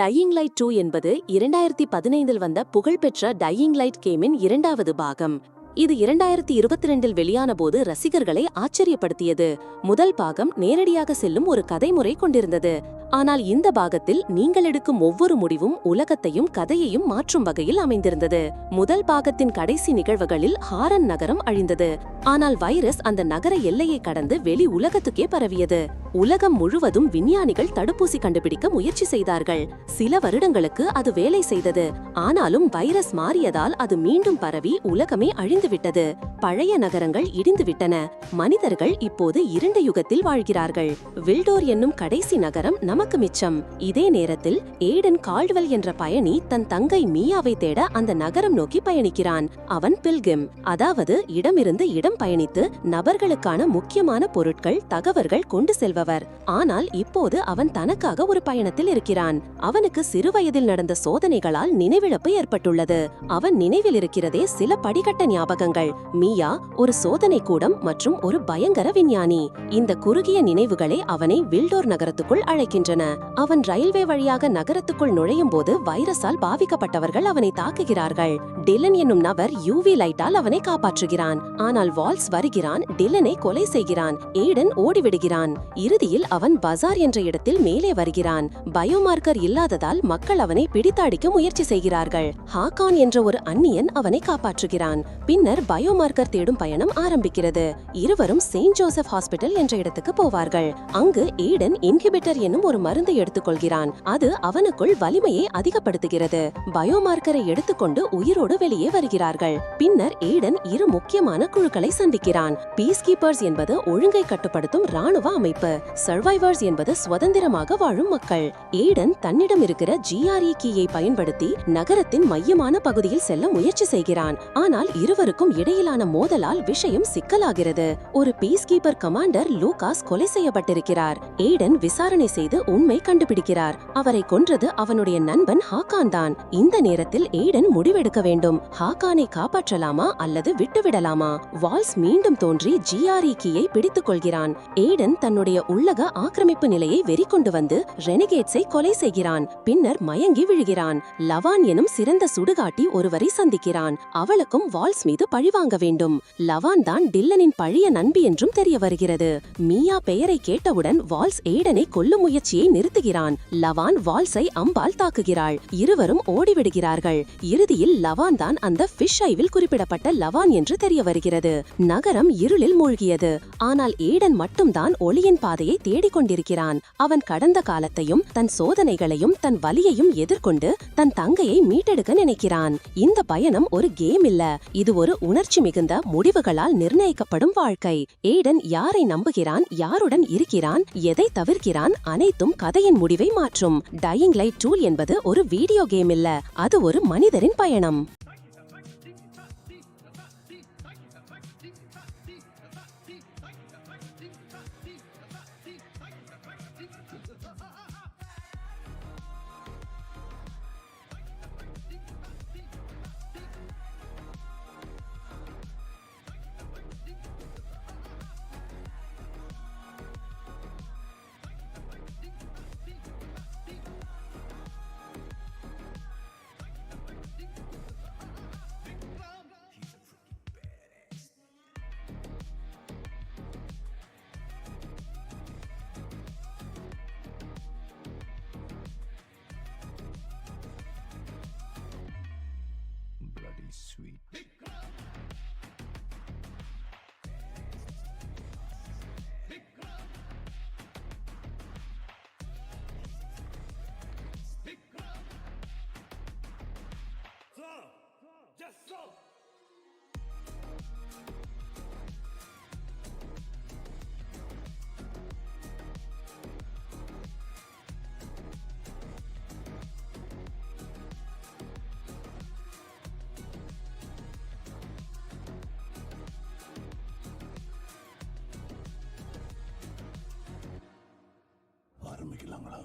Dyeing light two என்பது இரண்டாயிரத்தி பதினைந்தில் வந்த புகழ்பெற்ற டையிங் லைட் கேமின் இரண்டாவது பாகம். இது இரண்டாயிரத்தி இருபத்தி ரெண்டில் வெளியான போது ரசிகர்களை ஆச்சரியப்படுத்தியது. முதல் பாகம் நேரடியாக செல்லும் ஒரு கதைமுறை கொண்டிருந்தது. ஆனால் இந்த பாகத்தில் நீங்கள் எடுக்கும் ஒவ்வொரு முடிவும் உலகத்தையும் கதையையும் மாற்றும் வகையில் அமைந்திருந்தது. முதல் பாகத்தின் கடைசி நிகழ்வுகளில் ஹாரன் நகரம் அழிந்தது. ஆனால் வைரஸ் அந்த நகர எல்லையை கடந்து வெளி உலகத்துக்கே பரவியது. உலகம் முழுவதும் விஞ்ஞானிகள் தடுப்பூசி கண்டுபிடிக்க முயற்சி செய்தார்கள். சில வருடங்களுக்கு அது வேலை செய்தது. ஆனாலும் வைரஸ் மாறியதால் அது மீண்டும் பரவி உலகமே அழிந்துவிட்டது. பழைய நகரங்கள் இடிந்துவிட்டன. மனிதர்கள் இப்போது இரண்டு யுகத்தில் வாழ்கிறார்கள். வில்டோர் என்னும் கடைசி நகரம் நமக்கு மிச்சம். இதே நேரத்தில் ஏடன் கால்டுவெல் என்ற பயணி தன் தங்கை மீயாவை தேட அந்த நகரம் நோக்கி பயணிக்கிறான். அவன் பில்கிம். அதாவது இடமிருந்து இடம் பயணித்து நபர்களுக்கான முக்கியமான பொருட்கள் தகவல்கள் கொண்டு செல்பவர். ஆனால் இப்போது அவன் தனக்காக ஒரு பயணத்தில் இருக்கிறான். அவனுக்கு சிறுவயதில் நடந்த சோதனைகளால் நினைவிழப்பு ஏற்பட்டுள்ளது. அவன் நினைவில் இருக்கிறதே சில படிக்கட்ட ஞாபகங்கள். மீயா ஒரு சோதனை கூடம் மற்றும் ஒரு பயங்கர விஞ்ஞானி. இந்த குறுகிய நினைவுகளே அவனை வில்டோர் நகரத்துக்குள் அழைக்கின்றன அவன் ரயில்வே வழியாக நகரத்துக்குள் நுழையும் போது வைரஸால் பாதிக்கப்பட்டவர்கள் அவனை தாக்குகிறார்கள். டிலன் என்னும் நபர் யூவி லைட்டால் அவனை காப்பாற்றுகிறான். ஆனால் வால்ஸ் வருகிறான் டிலனை கொலை செய்கிறான் ஏடன் ஓடிவிடுகிறான். இறுதியில் அவன் பசார் என்ற இடத்தில் மேலே வருகிறான். பயோமார்க்கர் இல்லாததால் மக்கள் அவனை பிடித்தாடிக்க முயற்சி செய்கிறார்கள். ஹாகான் என்ற ஒரு அந்நியன் அவனை காப்பாற்றுகிறான். பின்னர் பயோமார்க்கர் தேடும் பயணம் ஆரம்பிக்கிறது. இருவரும் செயின்ட் ஜோசப் ஹாஸ்பிட்டல் என்ற இடத்துக்கு போவார்கள். அங்கு ஏடன் இன்ஹிபிட்டர் என்னும் ஒரு மருந்தை எடுத்துக்கொள்கிறான். அது அவனுக்குள் வலிமையை அதிகப்படுத்துகிறது. பயோமார்க்கரை எடுத்துக்கொண்டு உயிரோடு வெளியே வருகிறார்கள். பின்னர் ஏடன் இரு முக்கியமான குழுக்களை சந்திக்கிறான். பீஸ் கீப்பர்ஸ் என்பது ஒழுங்கை கட்டுப்படுத்தும் ராணுவ அமைப்பு. சர்வைவர்ஸ் என்பது சுதந்திரமாக வாழும் மக்கள். ஏடன் தன்னிடம் இருக்கிற ஜிஆர்இ கீயை பயன்படுத்தி நகரத்தின் மையமான பகுதியில் செல்ல முயற்சி செய்கிறான். ஆனால் இருவருக்கும் இடையிலான மோதலால் விஷயம் சிக்கலாகிறது. ஒரு பீஸ் கீப்பர் கமாண்டர் லூகாஸ் கொலை செய்யப்பட்டிருக்கிறார். ஏடன் விசாரணை செய்து உண்மை கண்டுபிடிக்கிறார். அவரை கொன்றது அவனுடைய நண்பன் ஹாக்கான் தான். இந்த நேரத்தில் ஏடன் முடிவெடுக்க வேண்டும். ஹாக்கானை காப்பாற்றலாமா அல்லது விட்டுவிடலாமா? வால்ஸ் மீண்டும் தோன்றி ஜிஆர்இ கீயை பிடித்துக் கொள்கிறான். ஏடன் தன்னுடைய உள்ளக ஆக்கிரமிப்பு நிலையை வெறிக்கொண்டு வந்து ரெனிகேட்ஸை கொலை செய்கிறான். பின்னர் மயங்கி விழுகிறான். லவான் எனும் சிறந்த சுடுகாட்டி ஒருவரை சந்திக்கிறான். அவளுக்கும் வால்ஸ் மீது பழிவாங்க வேண்டும். லவான் தான் டில்லனின் பழைய நண்பி என்றும் தெரிய வருகிறது. மீயா பெயரை கேட்டவுடன் வால்ஸ் ஏடனை கொல்லும் முயற்சியை நிறுத்துகிறான். லவான் வால்ஸை அம்பால் தாக்குகிறாள். இருவரும் ஓடிவிடுகிறார்கள். இறுதியில் லவான் தான் அந்த ஃபிஷ் ஐவில் குறிப்பிடப்பட்ட லவான் என்று தெரிய வருகிறது. நகரம் இருளில் மூழ்கியது. ஆனால் ஏடன் மட்டும்தான் ஒளியின் பாதையை தேடிக்கொண்டிருக்கிறான் அவன் கடந்த காலத்தையும் தன் சோதனைகளையும் தன் வலியையும் எதிர்கொண்டு தன் தங்கையை மீட்டெடுக்க நினைக்கிறான். இந்த பயணம் ஒரு கேம் இல்ல. இது ஒரு உணர்ச்சி மிகுந்த முடிவுகளால் நிர்ணயிக்கப்படும் வாழ்க்கை. ஏடன் யாரை நம்புகிறான்? யாருடன் இருக்கிறான்? எதை தவிர்க்கிறான்? அனைத்தும் கதையின் முடிவை மாற்றும். டையிங் லைட் டூல் என்பது ஒரு வீடியோ கேம் இல்ல. அது ஒரு மனிதரின் பயணம். Sweet. ஆரம்பிக்கலாங்களா